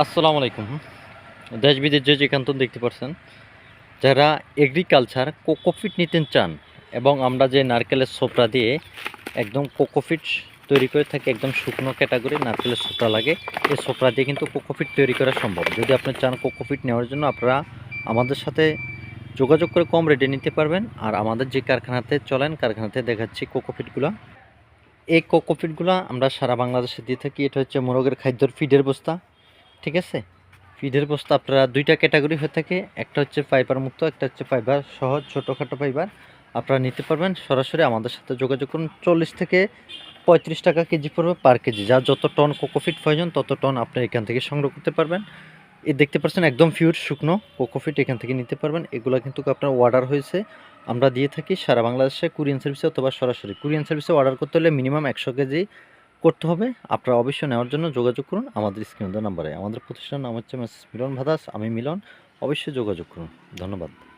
আসসালামু আলাইকুম। দেশ বিদেশ যে যেখান দেখতে পাচ্ছেন যারা এগ্রিকালচার কোকোফিট নিতে চান এবং আমরা যে নারকেলের সোপড়া দিয়ে একদম কোকোফিট তৈরি করে থাকি, একদম শুকনো ক্যাটাগরি নারকেলের সোপড়া লাগে, এই সোপড়া দিয়ে কিন্তু কোকোফিট তৈরি করা সম্ভব। যদি আপনি চান কোকোফিট নেওয়ার জন্য, আপনারা আমাদের সাথে যোগাযোগ করে কম রেটে নিতে পারবেন। আর আমাদের যে কারখানাতে চলেন, কারখানাতে দেখাচ্ছি কোকোফিটগুলো এই কোকোফিটগুলো আমরা সারা বাংলাদেশে দিয়ে থাকি, এটা হচ্ছে মোরগের খাদ্যর ফিডের বস্তা। ঠিক আছে? ফিডের বস্তা আপনারা দুইটা ক্যাটাগরি হয়ে থাকে, একটা হচ্ছে ফাইবার মুক্ত, একটা হচ্ছে ফাইবার সহজ, ছোটোখাটো ফাইবার আপনারা নিতে পারবেন, সরাসরি আমাদের সাথে যোগাযোগ করুন। চল্লিশ থেকে পঁয়ত্রিশ টাকা কেজি পড়বে পার কেজি। যা যত টন কোকোফিট প্রয়োজন, তত টন আপনি এখান থেকে সংগ্রহ করতে পারবেন। এই দেখতে পাচ্ছেন একদম পিওর শুকনো কোকোফিট এখান থেকে নিতে পারবেন। এগুলো কিন্তু আপনার অর্ডার হয়েছে। আমরা দিয়ে থাকি সারা বাংলাদেশে কুরিয়ান সার্ভিসে অথবা সরাসরি। কুরিয়ান সার্ভিসে অর্ডার করতে হলে মিনিমাম একশো কেজি করতে হবে। আপনারা অবশ্যই নেওয়ার জন্য যোগাযোগ করুন আমাদের স্ক্রিনের নাম্বারে। আমাদের প্রতিষ্ঠান নাম হচ্ছে মিলন ভাদাস, আমি মিলন। অবশ্যই যোগাযোগ করুন। ধন্যবাদ।